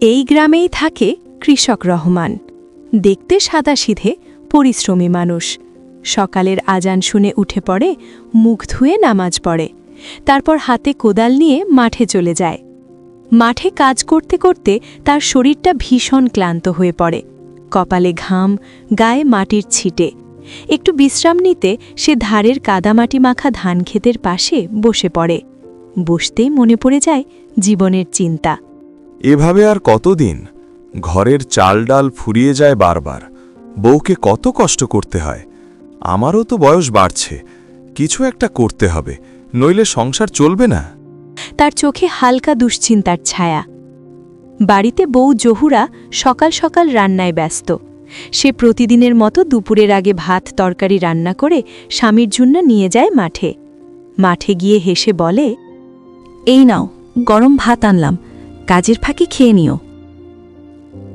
এই গ্রামেই থাকে কৃষক রহমান। দেখতে সাদাসিধে পরিশ্রমী মানুষ। সকালের আজান শুনে উঠে পড়ে, মুখ ধুয়ে নামাজ পড়ে। তারপর হাতে কোদাল নিয়ে মাঠে চলে যায়। মাঠে কাজ করতে করতে তার শরীরটা ভীষণ ক্লান্ত হয়ে পড়ে। কপালে ঘাম, গায়ে মাটির ছিটে। একটু বিশ্রাম নিতে সে ধারের কাদামাটি মাখা ধান ক্ষেতের পাশে বসে পড়ে। বসতেই মনে পড়ে যায় জীবনের চিন্তা। এভাবে আর কতদিন? ঘরের চাল ডাল ফুরিয়ে যায় বারবার। বউকে কত কষ্ট করতে হয়। আমারও তো বয়স বাড়ছে। কিছু একটা করতে হবে নইলে সংসার চলবে না। তার চোখে হালকা দুশ্চিন্তার ছায়া। বাড়িতে বউ জহুরা সকাল সকাল রান্নায় ব্যস্ত। সে প্রতিদিনের মতো দুপুরের আগে ভাত তরকারি রান্না করে স্বামীর জন্য নিয়ে যায় মাঠে। মাঠে গিয়ে হেসে বলে এই নাও গরম ভাত আনলাম। কাজের ফাঁকি খেয়ে নিও।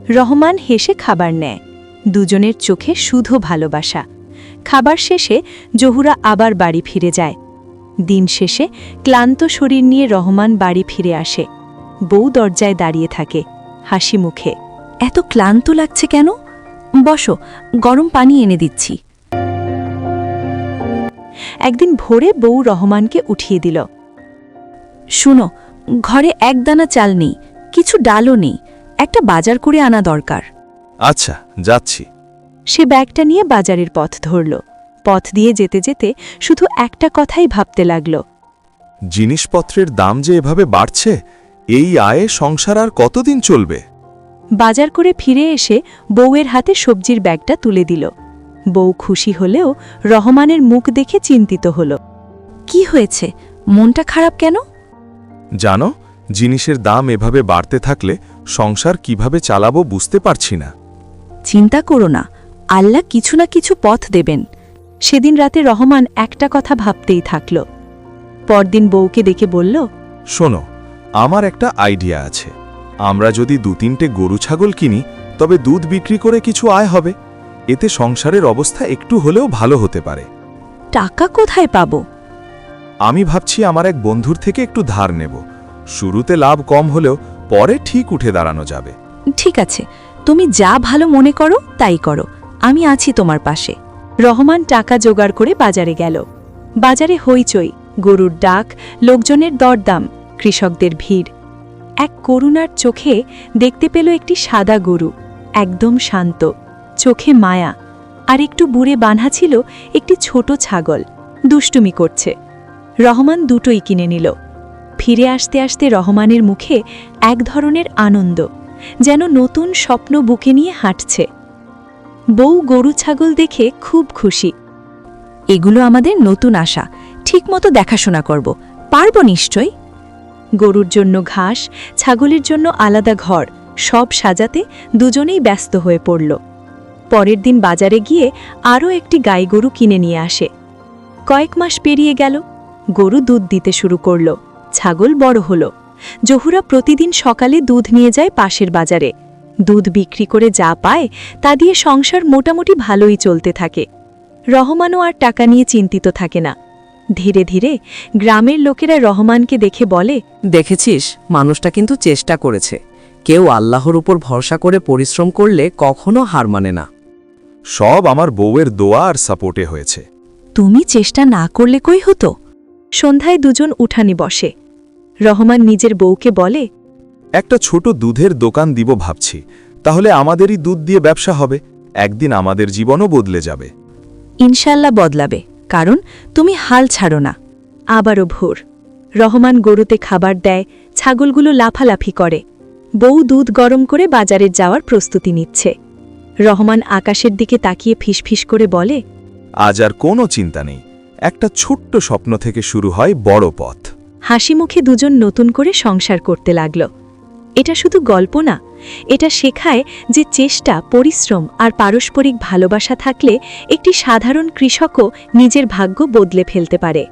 রহমান হেসে খাবার নেয়। দুজনের চোখে শুধু ভালোবাসা। খাবার শেষে জহুরা আবার বাড়ি ফিরে যায়। দিন শেষে ক্লান্ত শরীর নিয়ে রহমান বাড়ি ফিরে আসে। বউ দরজায় দাঁড়িয়ে থাকে, হাসি মুখে। এত ক্লান্ত লাগছে কেন? বসো, গরম পানি এনে দিচ্ছি। একদিন ভোরে বউ রহমানকে উঠিয়ে দিল। শুনো ঘরে এক দানা চাল নেই কিছু ডালও নেই একটা বাজার করে আনা দরকার। আচ্ছা যাচ্ছি। সে ব্যাগটা নিয়ে বাজারের পথ ধরল। পথ দিয়ে যেতে যেতে শুধু একটা কথাই ভাবতে লাগল। জিনিসপত্রের দাম যে এভাবে বাড়ছে এই আয়ে সংসার আর কতদিন চলবে? বাজার করে ফিরে এসে বউয়ের হাতে সবজির ব্যাগটা তুলে দিল। বউ খুশি হলেও রহমানের মুখ দেখে চিন্তিত হল। কি হয়েছে? মনটা খারাপ কেন? জানো জিনিসের দাম এভাবে বাড়তে থাকলে সংসার কীভাবে চালাবো বুঝতে পারছি না। চিন্তা করো না আল্লাহ কিছু না কিছু পথ দেবেন। সেদিন রাতে রহমান একটা কথা ভাবতেই থাকল। পরদিন বউকে দেখে বলল শোনো আমার একটা আইডিয়া আছে। আমরা যদি দু তিনটে গরু ছাগল কিনি তবে দুধ বিক্রি করে কিছু আয় হবে। এতে সংসারের অবস্থা একটু হলেও ভালো হতে পারে। টাকা কোথায় পাবো? আমি ভাবছি আমার এক বন্ধুর থেকে একটু ধার নেব। শুরুতে লাভ কম হলেও পরে ঠিক উঠে দাঁড়ানো যাবে। ঠিক আছে। তুমি যা ভালো মনে করো, তাই করো। আমি আছি তোমার পাশে। রহমান টাকা জোগাড় করে বাজারে গেল। বাজারে হইচই, গরুর ডাক, লোকজনের দরদাম, কৃষকদের ভিড়। এক করুণার চোখে দেখতে পেল একটি সাদা গরু, একদম শান্ত, চোখে মায়া, আর একটু বুড়ে বাঁধা ছিল একটি ছোট ছাগল, দুষ্টুমি করছে। রহমান দুটোই কিনে নিল। ফিরে আসতে আসতে রহমানের মুখে এক ধরনের আনন্দ, যেন নতুন স্বপ্ন বুকে নিয়ে হাঁটছে। বউ গরু ছাগল দেখে খুব খুশি। এগুলো আমাদের নতুন আশা, ঠিকমতো দেখাশোনা করব, পারব নিশ্চয়? গরুর জন্য ঘাস, ছাগলের জন্য আলাদা ঘর, সব সাজাতে দুজনেই ব্যস্ত হয়ে পড়ল। পরের দিন বাজারে গিয়ে আরও একটি গাই গরু কিনে নিয়ে আসে। কয়েক মাস পেরিয়ে গেল গরু দুধ দিতে শুরু করল। ছাগল বড় হল। জহুরা প্রতিদিন সকালে দুধ নিয়ে যায় পাশের বাজারে। দুধ বিক্রি করে যা পায় তা দিয়ে সংসার মোটামুটি ভালোই চলতে থাকে। রহমানও আর টাকা নিয়ে চিন্তিত থাকে না। ধীরে ধীরে গ্রামের লোকেরা রহমানকে দেখে বলে দেখেছিস মানুষটা কিন্তু চেষ্টা করেছে। কেউ আল্লাহর উপর ভরসা করে পরিশ্রম করলে কখনো হার মানে না। সব আমার বউয়ের দোয়া আর সাপোর্টে হয়েছে। তুমি চেষ্টা না করলে কই হতো? সন্ধ্যায় দুজন উঠানি বসে। রহমান নিজের বউকে বলে একটা ছোট দুধের দোকান দিব ভাবছি। তাহলে আমাদেরই দুধ দিয়ে ব্যবসা হবে। একদিন আমাদের জীবনও বদলে যাবে। ইনশাল্লাহ বদলাবে কারণ তুমি হাল ছাড়ো না। আবারও ভোর। রহমান গরুতে খাবার দেয় ছাগলগুলো লাফালাফি করে। বউ দুধ গরম করে বাজারে যাওয়ার প্রস্তুতি নিচ্ছে। রহমান আকাশের দিকে তাকিয়ে ফিসফিস করে বলে আজ আর কোনো চিন্তা নেই। একটা ছোট্ট স্বপ্ন থেকে শুরু হয় বড় পথ। হাসি মুখে দুজন নতুন করে সংসার করতে লাগল। এটা শুধু গল্প না, এটা শেখায় যে চেষ্টা, পরিশ্রম আর পারস্পরিক ভালোবাসা থাকলে একটি সাধারণ কৃষকও নিজের ভাগ্য বদলে ফেলতে পারে।